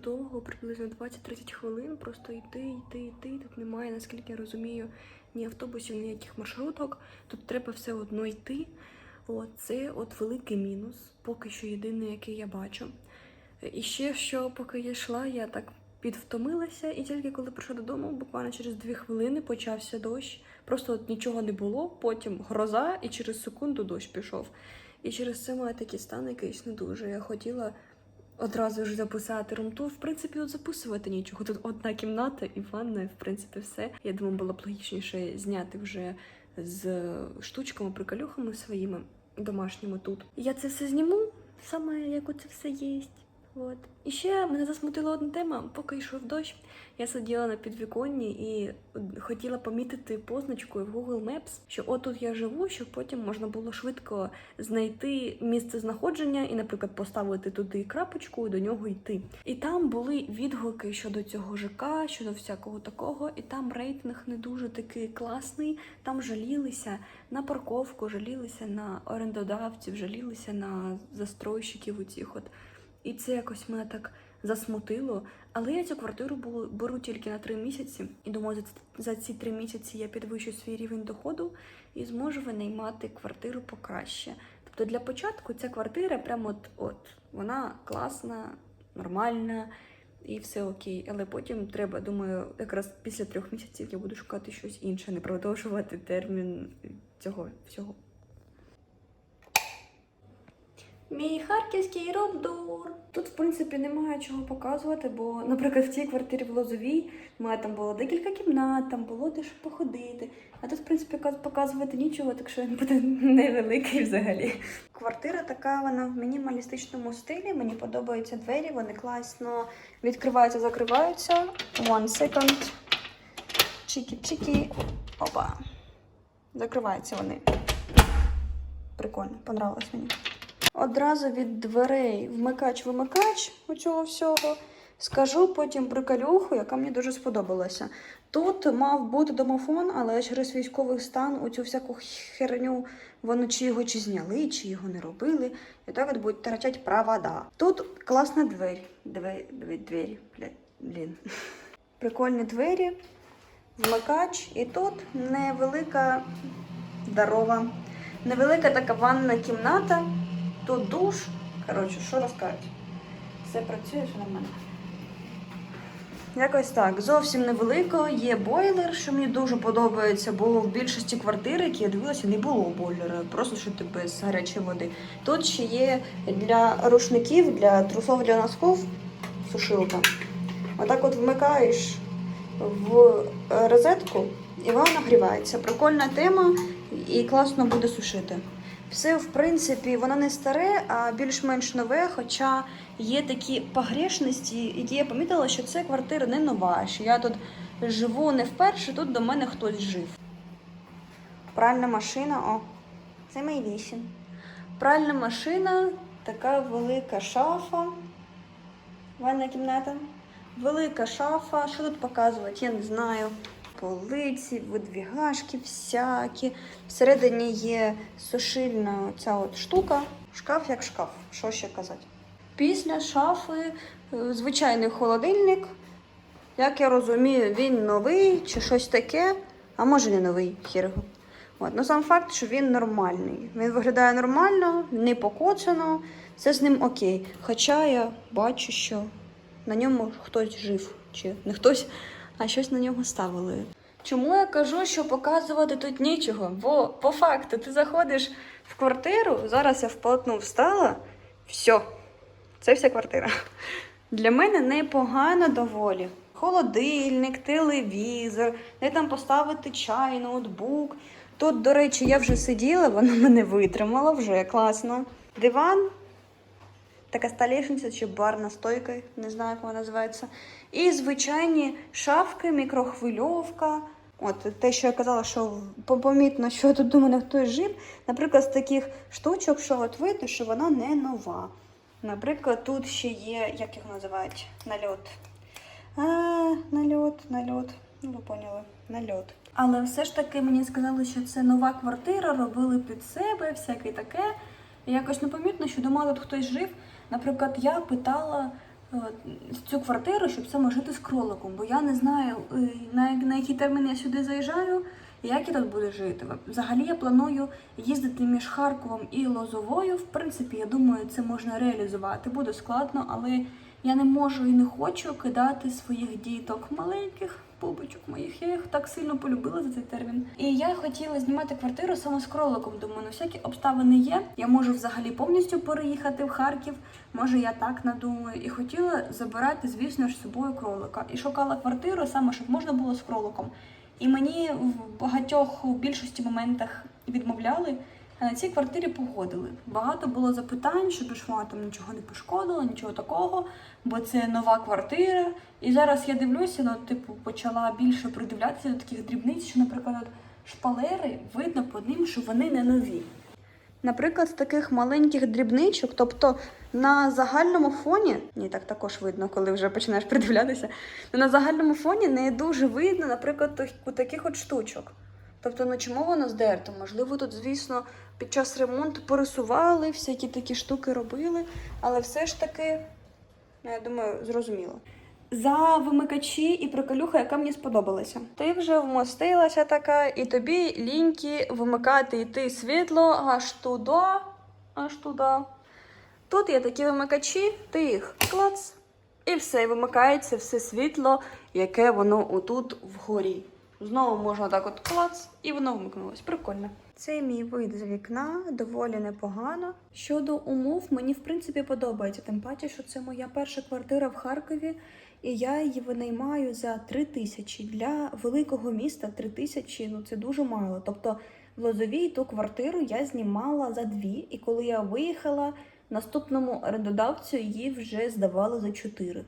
довго, приблизно 20-30 хвилин. Просто йти, йти, йти. Тут немає, наскільки я розумію, ні автобусів, ніяких маршруток. Тут треба все одно йти. От це от великий мінус, поки що єдиний, який я бачу. І ще що, поки я йшла, я так підвтомилася, і тільки коли прийшла додому, буквально через дві хвилини почався дощ. Просто от нічого не було, потім гроза, і через секунду дощ пішов. І через це має такий стан якийсь не дуже. Я хотіла одразу ж записати румту. В принципі, от записувати нічого. Тут одна кімната і ванна, в принципі все. Я думаю, було б логічніше зняти вже з штучками, приколюхами своїми домашніми тут. Я це все зніму, саме як оце все є. От. І ще мене засмутила одна тема, поки йшов дощ. Я сиділа на підвіконні і хотіла помітити позначкою в Google Maps, що отут я живу, щоб потім можна було швидко знайти місце знаходження і, наприклад, поставити туди крапочку і до нього йти. І там були відгуки щодо цього ЖК, щодо всякого такого, і там рейтинг не дуже такий класний. Там жалілися на парковку, жалілися на орендодавців, жалілися на застройщиків у цих от. І це якось мене так засмутило. Але я цю квартиру беру тільки на три місяці, і думаю, за ці три місяці я підвищу свій рівень доходу і зможу винаймати квартиру покраще. Тобто для початку ця квартира прямо от, от вона класна, нормальна і все окей. Але потім треба, думаю, якраз після трьох місяців я буду шукати щось інше, не продовжувати термін цього всього. Мій харківський румдур. Тут, в принципі, немає чого показувати, бо, наприклад, в цій квартирі в Лозовій мене там було декілька кімнат, там було де що походити. А тут, в принципі, показувати нічого, так що він буде невеликий взагалі. Квартира така, вона в мінімалістичному стилі. Мені подобаються двері, вони класно відкриваються, закриваються. One second. Чікі-чікі. Опа. Закриваються вони. Прикольно, понравилось мені. Одразу від дверей вмикач-вимикач цього всього. Скажу потім приколюху, яка мені дуже сподобалася. Тут мав бути домофон, але через військовий стан у цю всяку херню вони чи його чи зняли, чи його не робили. І так от будуть торчать провода. Тут класна двері. Двері, двері, блін. Прикольні двері, вмикач, і тут невелика здорова. Невелика така ванна кімната. Тут душ. Коротше, що розказати? Все працює, що нормально. Якось так. Зовсім невелико. Є бойлер, що мені дуже подобається, бо в більшості квартир, які я дивилася, не було бойлера. Просто що ти без гарячої води. Тут ще є для рушників, для трусов, для носків сушилка. Отак от вмикаєш в е, розетку і вона нагрівається. Прикольна тема і класно буде сушити. Все, в принципі, воно не старе, а більш-менш нове, хоча є такі погрешності, які я помітила, що це квартира не нова, що я тут живу не вперше, тут до мене хтось жив. Пральна машина, о, це мій вісім. Пральна машина, така велика шафа. Ванна кімната. Велика шафа. Що тут показувати? Я не знаю. Полиці, видвігашки всякі. Всередині є сушильна ця от штука. Шкаф як шкаф. Що ще казати? Після шафи е, звичайний холодильник. Як я розумію, він новий чи щось таке, а може не новий хірго. От. Ну сам факт, що він нормальний. Він виглядає нормально, не покоцано, це з ним окей. Хоча я бачу, що на ньому хтось жив. Чи не хтось, а щось на ньому ставили. Чому я кажу, що показувати тут нічого? Бо по факту ти заходиш в квартиру, зараз я вполотну встала, все, це вся квартира. Для мене непогано доволі. Холодильник, телевізор, де там поставити чай, ноутбук. Тут, до речі, я вже сиділа, вона мене витримала вже класно. Диван, така столешниця чи барна стойка, не знаю, як вона називається. І звичайні шафки, мікрохвильовка. От те, що я казала, що помітно, що тут до мене хтось жив. Наприклад, з таких штучок, що от видно, що вона не нова. Наприклад, тут ще є, як їх називають, нальот. А, нальот. льот, на льот. Ну, ви поняли, на льот. Але все ж таки мені сказали, що це нова квартира, робили під себе, всяке таке. І якось непомітно, що дома тут хтось жив. Наприклад, я питала е, цю квартиру, щоб саме жити з кроликом, бо я не знаю, е, на, на який термін я сюди заїжджаю, і як я тут буду жити. Взагалі я планую їздити між Харковом і Лозовою. В принципі, я думаю, це можна реалізувати. Буде складно, але я не можу і не хочу кидати своїх діток маленьких побочок моїх. Я їх так сильно полюбила за цей термін. І я хотіла знімати квартиру саме з кроликом. Думаю, ну всякі обставини є. Я можу взагалі повністю переїхати в Харків. Може, я так надумаю. І хотіла забирати, звісно ж, з собою кролика. І шукала квартиру саме, щоб можна було з кроликом. І мені в багатьох у більшості моментах відмовляли. На цій квартирі погодили. Багато було запитань, щоб ж вона там нічого не пошкодила, нічого такого, бо це нова квартира. І зараз я дивлюся, ну, типу, почала більше придивлятися до таких дрібниць, що, наприклад, шпалери видно по ним, що вони не нові. Наприклад, з таких маленьких дрібничок, тобто на загальному фоні, ні, так також видно, коли вже починаєш придивлятися, на загальному фоні не дуже видно, наприклад, у таких от штучок. Тобто, ну чому воно здерто? Можливо, тут, звісно, під час ремонту пересували, всякі такі штуки робили, але все ж таки, ну, я думаю, зрозуміло. За вимикачі і приколюха, яка мені сподобалася. Ти вже вмостилася така, і тобі ліньки вимикати йти світло аж туди, аж туди. Тут є такі вимикачі, ти їх клац, і все, і вимикається все світло, яке воно отут вгорі. Знову можна так от клац, і воно вмикнулось. Прикольно. Це мій вид з вікна, доволі непогано. Щодо умов, мені в принципі подобається. Тим паче, що це моя перша квартира в Харкові, і я її винаймаю за 3 тисячі. Для великого міста 3 тисячі ну це дуже мало. Тобто в Лозовій ту квартиру я знімала за дві, і коли я виїхала, наступному орендодавцю її вже здавали за 4.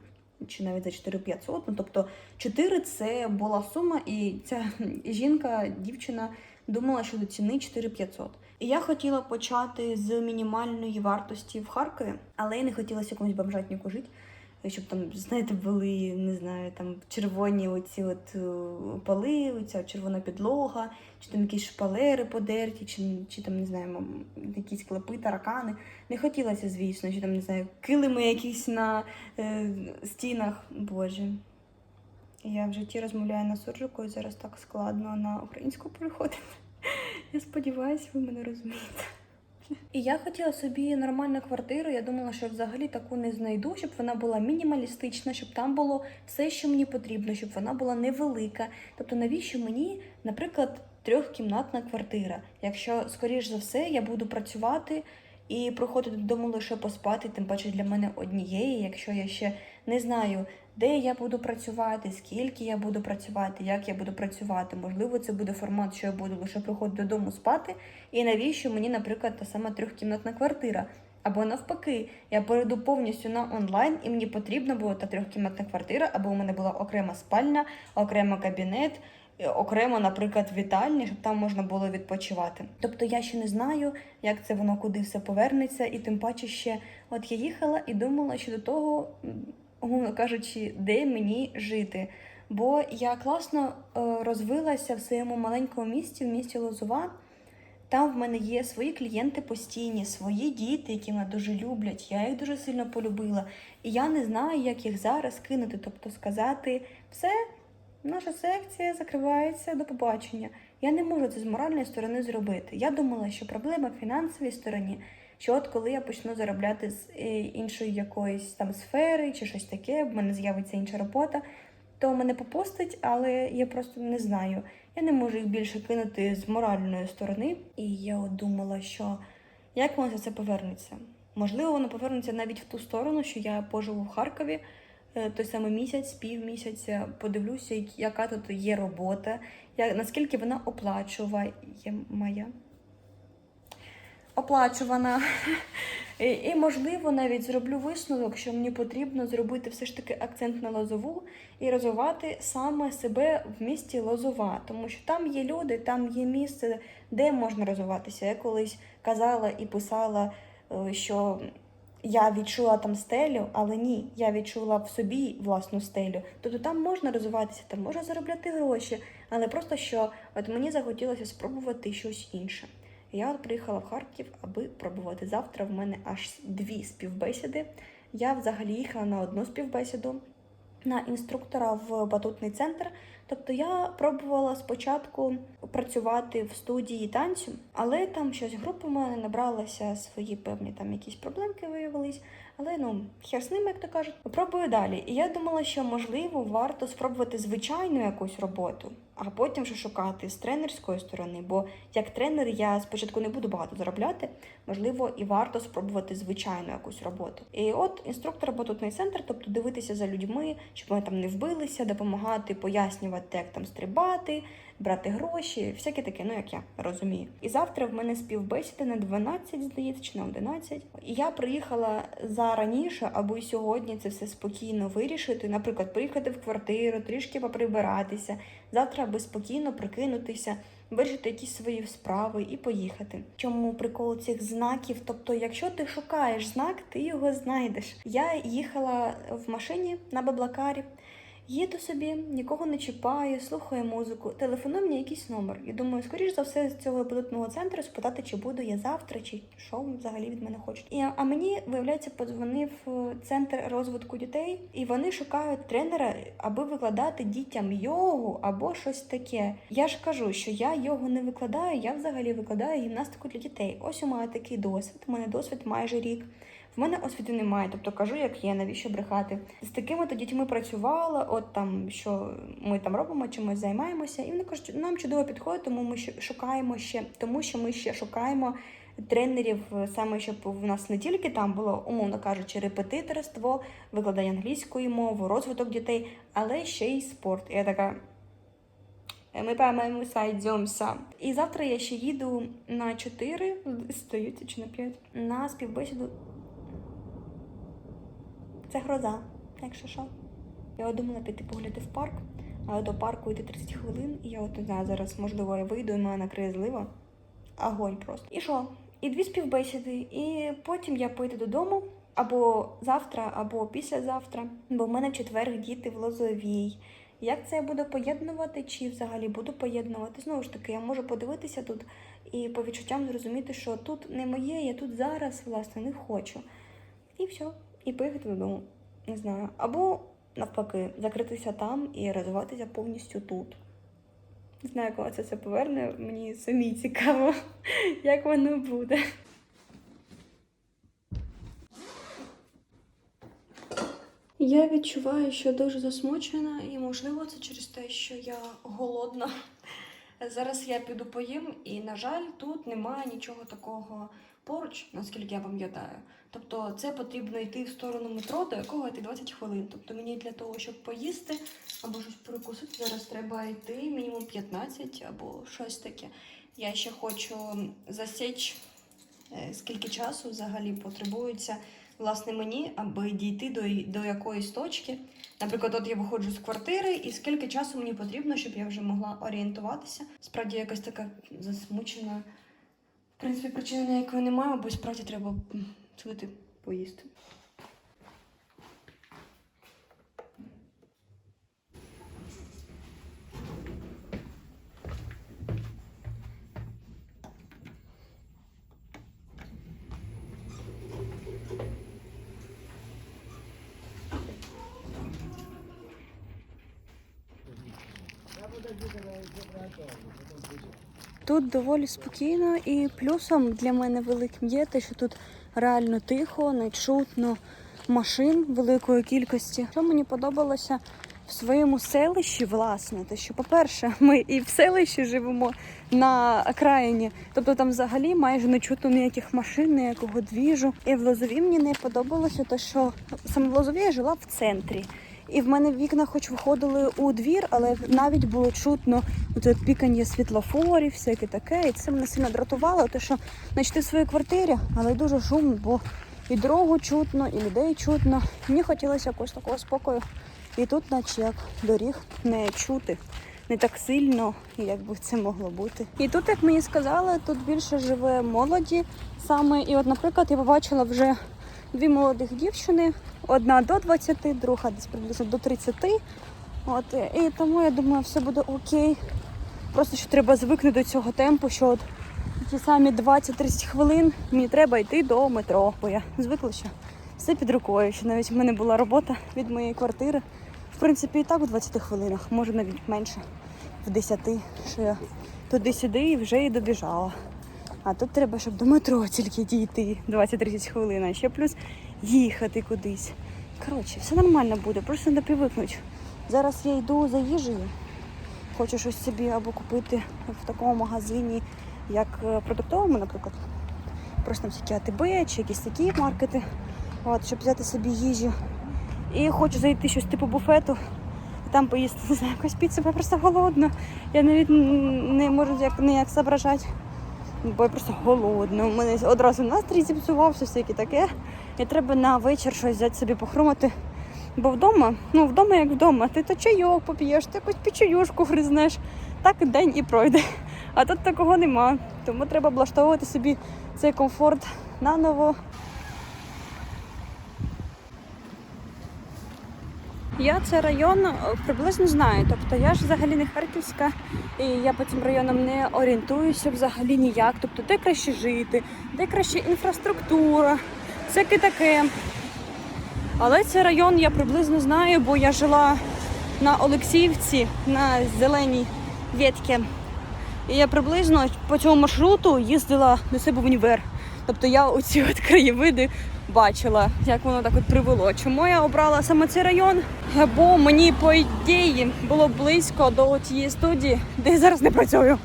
Чи навіть за 4500. Ну, тобто 4 це була сума, і ця жінка, дівчина думала, що до ціни 4500. І я хотіла почати з мінімальної вартості в Харкові, але я не хотілося якомусь бомжатнику жити, щоб там, знаєте, були, не знаю, там червоні оці от е, поли, оця червона підлога, чи там якісь шпалери подерті, чи, чи там, не знаю, якісь клепи, таракани. Не хотілося, звісно, чи там, не знаю, килими якісь на е, стінах. Боже. Я в житті розмовляю на суржику і зараз так складно на українську переходити. Я сподіваюся, ви мене розумієте. І я хотіла собі нормальну квартиру. Я думала, що взагалі таку не знайду, щоб вона була мінімалістична, щоб там було все, що мені потрібно, щоб вона була невелика. Тобто, навіщо мені, наприклад, трьохкімнатна квартира? Якщо, скоріш за все, я буду працювати і приходити додому лише поспати, тим паче для мене однієї, якщо я ще не знаю, де я буду працювати, скільки я буду працювати, як я буду працювати. Можливо, це буде формат, що я буду лише приходити додому спати. І навіщо мені, наприклад, та сама трьохкімнатна квартира? Або навпаки, я перейду повністю на онлайн, і мені потрібна була та трьохкімнатна квартира, або у мене була окрема спальня, окремо кабінет, окремо, наприклад, вітальня, щоб там можна було відпочивати. Тобто я ще не знаю, як це воно куди все повернеться, і тим паче ще от я їхала і думала щодо того, м, умовно кажучи, де мені жити. Бо я класно е, розвилася в своєму маленькому місті, в місті Лозова. Там в мене є свої клієнти постійні, свої діти, які мене дуже люблять. Я їх дуже сильно полюбила. І я не знаю, як їх зараз кинути. Тобто сказати, все, наша секція закривається до побачення. Я не можу це з моральної сторони зробити. Я думала, що проблема в фінансовій стороні. Що от коли я почну заробляти з е, іншої якоїсь там сфери чи щось таке, в мене з'явиться інша робота, то мене попустить, але я просто не знаю. Я не можу їх більше кинути з моральної сторони. І я от думала, що як воно це повернеться? Можливо, воно повернеться навіть в ту сторону, що я поживу в Харкові е, той самий місяць, півмісяця, подивлюся, яка тут є робота, наскільки вона оплачуває моя. Оплачувана. І, і, можливо, навіть зроблю висновок, що мені потрібно зробити все ж таки акцент на лозову і розвивати саме себе в місті Лозова, тому що там є люди, там є місце, де можна розвиватися. Я колись казала і писала, е, що я відчула там стелю, але ні, я відчула в собі власну стелю. Тобто там можна розвиватися, там можна заробляти гроші, але просто що от мені захотілося спробувати щось інше. Я от приїхала в Харків, аби пробувати завтра. В мене аж дві співбесіди. Я взагалі їхала на одну співбесіду на інструктора в батутний центр. Тобто я пробувала спочатку працювати в студії танцю, але там щось група в мене набралася свої певні там якісь проблемки виявились. Але ну хер з ним, як то кажуть, пробую далі. І я думала, що можливо варто спробувати звичайну якусь роботу, а потім вже шукати з тренерської сторони. Бо як тренер я спочатку не буду багато заробляти, можливо, і варто спробувати звичайну якусь роботу. І от інструктор батутний центр, тобто дивитися за людьми, щоб вони там не вбилися, допомагати, пояснювати, як там стрибати, брати гроші, всяке таке, ну як я розумію. І завтра в мене співбесіда на 12, здається, чи на 11. І я приїхала за раніше, аби сьогодні це все спокійно вирішити. Наприклад, приїхати в квартиру, трішки поприбиратися. Завтра аби спокійно прикинутися, вирішити якісь свої справи і поїхати. Чому прикол цих знаків? Тобто, якщо ти шукаєш знак, ти його знайдеш. Я їхала в машині на Баблакарі. Їду собі, нікого не чіпаю, слухаю музику, телефонує мені якийсь номер. І думаю, скоріш за все, з цього пілотного центру спитати, чи буду я завтра, чи що взагалі від мене хочуть. І, а мені, виявляється, подзвонив е, центр розвитку дітей, і вони шукають тренера, аби викладати дітям йогу або щось таке. Я ж кажу, що я йогу не викладаю, я взагалі викладаю гімнастику для дітей. Ось у мене такий досвід. У мене досвід майже рік. В мене освіти немає, тобто кажу, як є, навіщо брехати. З такими то дітьми працювала, от там що ми там робимо, чимось займаємося, і вони кажуть, нам чудово підходить, тому ми шукаємо ще, тому що ми ще шукаємо тренерів, саме щоб в нас не тільки там було, умовно кажучи, репетиторство, викладання англійської мови, розвиток дітей, але ще й спорт. І я така. Ми поймемо сайдемся. І завтра я ще їду на 4, здається, чи на 5, на співбесіду це гроза, якщо що. Я думала піти погуляти в парк, але до парку йти 30 хвилин, і я от не знаю, зараз, можливо, я вийду і мене накриє злива. Огонь просто. І що? І дві співбесіди, і потім я поїду додому або завтра, або післязавтра, бо в мене в четвер діти в Лозовій. Як це я буду поєднувати, чи взагалі буду поєднувати? Знову ж таки, я можу подивитися тут і по відчуттям зрозуміти, що тут не моє, я тут зараз, власне, не хочу. І все і поїхати додому. Не знаю. Або навпаки, закритися там і розвиватися повністю тут. Не знаю, коли це все поверне, мені самі цікаво, як воно буде. Я відчуваю, що дуже засмучена, і можливо це через те, що я голодна. Зараз я піду поїм, і, на жаль, тут немає нічого такого поруч, наскільки я пам'ятаю. Тобто це потрібно йти в сторону метро, до якого йти 20 хвилин. Тобто мені для того, щоб поїсти або щось перекусити, зараз треба йти мінімум 15 або щось таке. Я ще хочу засічь, е, скільки часу взагалі потребується власне мені, аби дійти до, до якоїсь точки. Наприклад, от я виходжу з квартири, і скільки часу мені потрібно, щоб я вже могла орієнтуватися. Справді якась така засмучена. Принципі, причини ніякої немає, бо справді треба сходити поїсти. Тут доволі спокійно, і плюсом для мене великим є те, що тут реально тихо, не чутно машин великої кількості. Що мені подобалося в своєму селищі, власне, те, що, по-перше, ми і в селищі живемо на окраїні, тобто там взагалі майже не чутно ніяких машин, ніякого двіжу. І в Лозові мені не подобалося те, що саме в Лозові я жила в центрі. І в мене вікна хоч виходили у двір, але навіть було чутно оце пікання світлофорів, всяке таке. І це мене сильно дратувало, те, що значить, в своїй квартирі, але дуже шумно, бо і дорогу чутно, і людей чутно. Мені хотілося якогось такого спокою. І тут, наче як доріг не чути. Не так сильно, як би це могло бути. І тут, як мені сказали, тут більше живе молоді саме. І от, наприклад, я побачила вже дві молодих дівчини, одна до 20, друга десь приблизно до 30. От, і тому я думаю, все буде окей. Просто що треба звикнути до цього темпу, що от ті самі 20-30 хвилин мені треба йти до метро, бо я звикла, що все під рукою, що навіть в мене була робота від моєї квартири. В принципі, і так у 20 хвилинах, може навіть менше, в 10, що я туди-сюди і вже і добіжала. А тут треба, щоб до метро тільки дійти 20-30 хвилин, а ще плюс їхати кудись. Коротше, все нормально буде, просто не привикнуть. Зараз я йду за їжею. Хочу щось собі або купити в такому магазині, як е, продуктовому, наприклад. Просто там всякі АТБ чи якісь такі маркети, от, щоб взяти собі їжу. І хочу зайти щось типу буфету там поїсти, не знаю, якусь піцу, я просто голодна. Я навіть не можу як, ніяк зображати, бо я просто голодна. У мене одразу настрій зіпсувався, всяке таке. І треба на вечір щось взяти собі похромати. Бо вдома, ну вдома як вдома, ти то чайок поп'єш, ти якусь печуюшку гризнеш, так день і пройде. А тут такого нема. Тому треба облаштовувати собі цей комфорт наново. Я цей район е, приблизно знаю. Тобто я ж взагалі не харківська, і я по цим районам не орієнтуюся взагалі ніяк. Тобто, де краще жити, де краще інфраструктура, всяке таке. Але цей район я приблизно знаю, бо я жила на Олексіївці на зеленій ветці. І я приблизно по цьому маршруту їздила до себе в універ. Тобто я оці от краєвиди бачила, як воно так от привело. Чому я обрала саме цей район? Бо мені, по ідеї, було близько до тієї студії, де я зараз не працюю.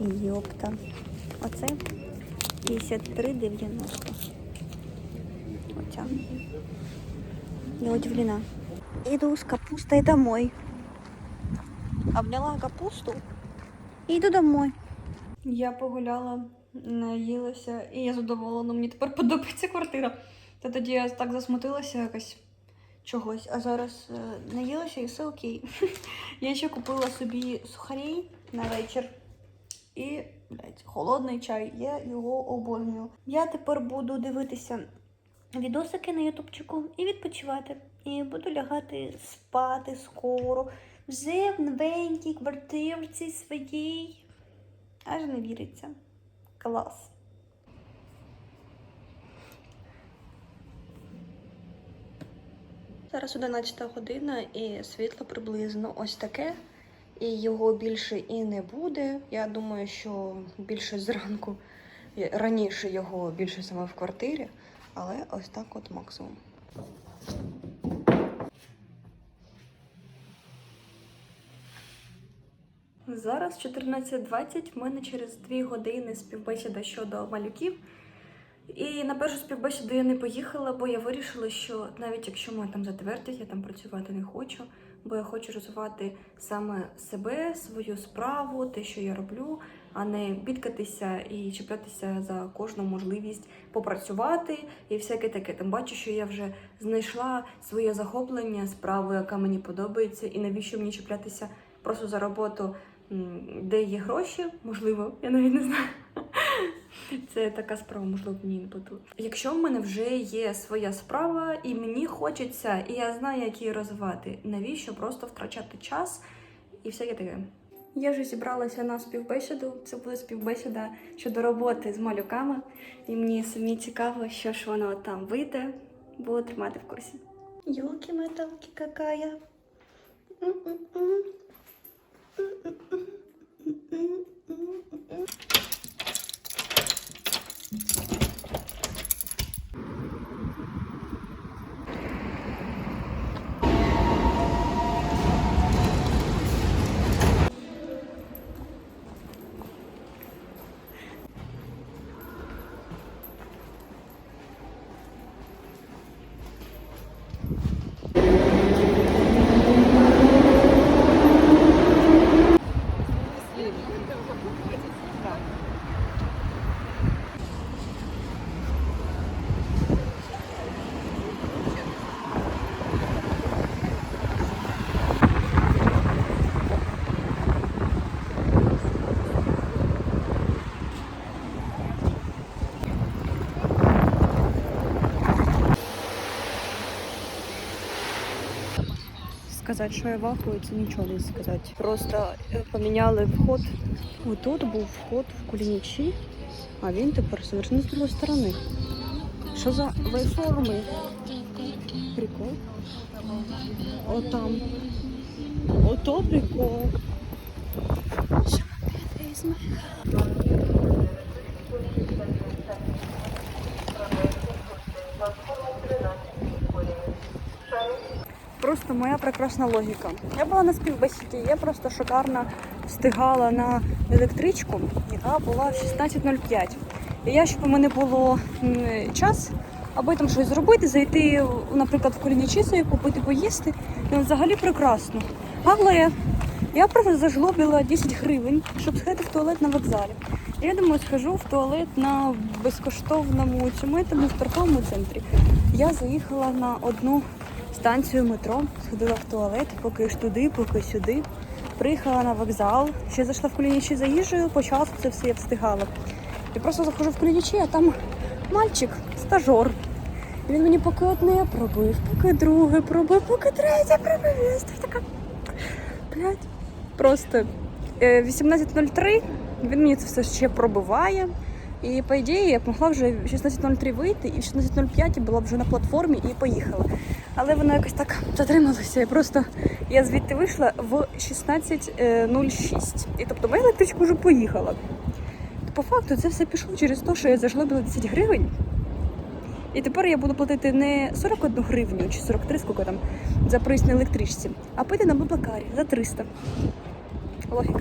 Йопта. Оце 53,90. Оця. Я удивлена. Иду с капустой домой. Обняла капусту і йду домой. Я погуляла, наїлася, і я задоволена. Мені тепер подобається квартира. Та тоді я так засмутилася якось чогось, а зараз е, наїлася і все окей. Я ще купила собі сухарей на вечір. І блядь, холодний чай. Я його обожнюю. Я тепер буду дивитися відосики на ютубчику і відпочивати. І буду лягати спати скоро. Вже в новенькій квартирці своїй. Аж не віриться. Клас. Зараз 11 година і світло приблизно ось таке. І його більше і не буде. Я думаю, що більше зранку раніше його більше саме в квартирі, але ось так от максимум. Зараз 14.20, в мене через 2 години співбесіда щодо малюків. І на першу співбесіду я не поїхала, бо я вирішила, що навіть якщо мене там затвердять, я там працювати не хочу, бо я хочу розвивати саме себе, свою справу, те, що я роблю, а не бідкатися і чіплятися за кожну можливість попрацювати і всяке таке. Тим бачу, що я вже знайшла своє захоплення, справу, яка мені подобається, і навіщо мені чіплятися просто за роботу, де є гроші, можливо, я навіть не знаю. Це така справа, можливо, мені не буде. Якщо в мене вже є своя справа, і мені хочеться, і я знаю, як її розвивати, навіщо просто втрачати час і всяке таке. Я вже зібралася на співбесіду. Це буде співбесіда щодо роботи з малюками. І мені самі цікаво, що ж воно там вийде. Буду тримати в курсі. Йолки металки какая. М-м-м. М-м-м. Thank you. Сказати, що я вахую, це нічого не сказати. Просто е, поміняли вход. Отут був вход в Кулінічі, а він тепер совершенно з другої сторони. Що за вайформи? Прикол. Отам. Ото прикол. Просто моя прекрасна логіка. Я була на співбесіді, я просто шикарно встигала на електричку, яка була в 16.05. І я, щоб у мене було час, аби там щось зробити, зайти, наприклад, в Колінічісу і купити поїсти, ну, взагалі прекрасно. Але я просто зажлобила 10 гривень, щоб сходити в туалет на вокзалі. Я думаю, схожу в туалет на безкоштовному цьому етому в торговому центрі. Я заїхала на одну станцію метро, сходила в туалет, поки ж туди, поки сюди. Приїхала на вокзал, ще зайшла в Кулінічі за їжею, по часу це все я встигала. І просто заходжу в Кулінічі, а там мальчик, стажор. Він мені поки одне пробив, поки друге пробив, поки третє пробив. Я стою така, блядь, просто е, 18.03, він мені це все ще пробиває. І по ідеї я б могла вже в 16.03 вийти, і в 16.05 була б вже на платформі і поїхала. Але воно якось так затрималося. І просто я звідти вийшла в 16.06. І тобто моя електричка вже поїхала. По факту це все пішло через те, що я зажлобила 10 гривень. І тепер я буду платити не 41 гривню чи 43, скільки там за проїзд на електричці, а пити на Баблакарі за 300. Логіка.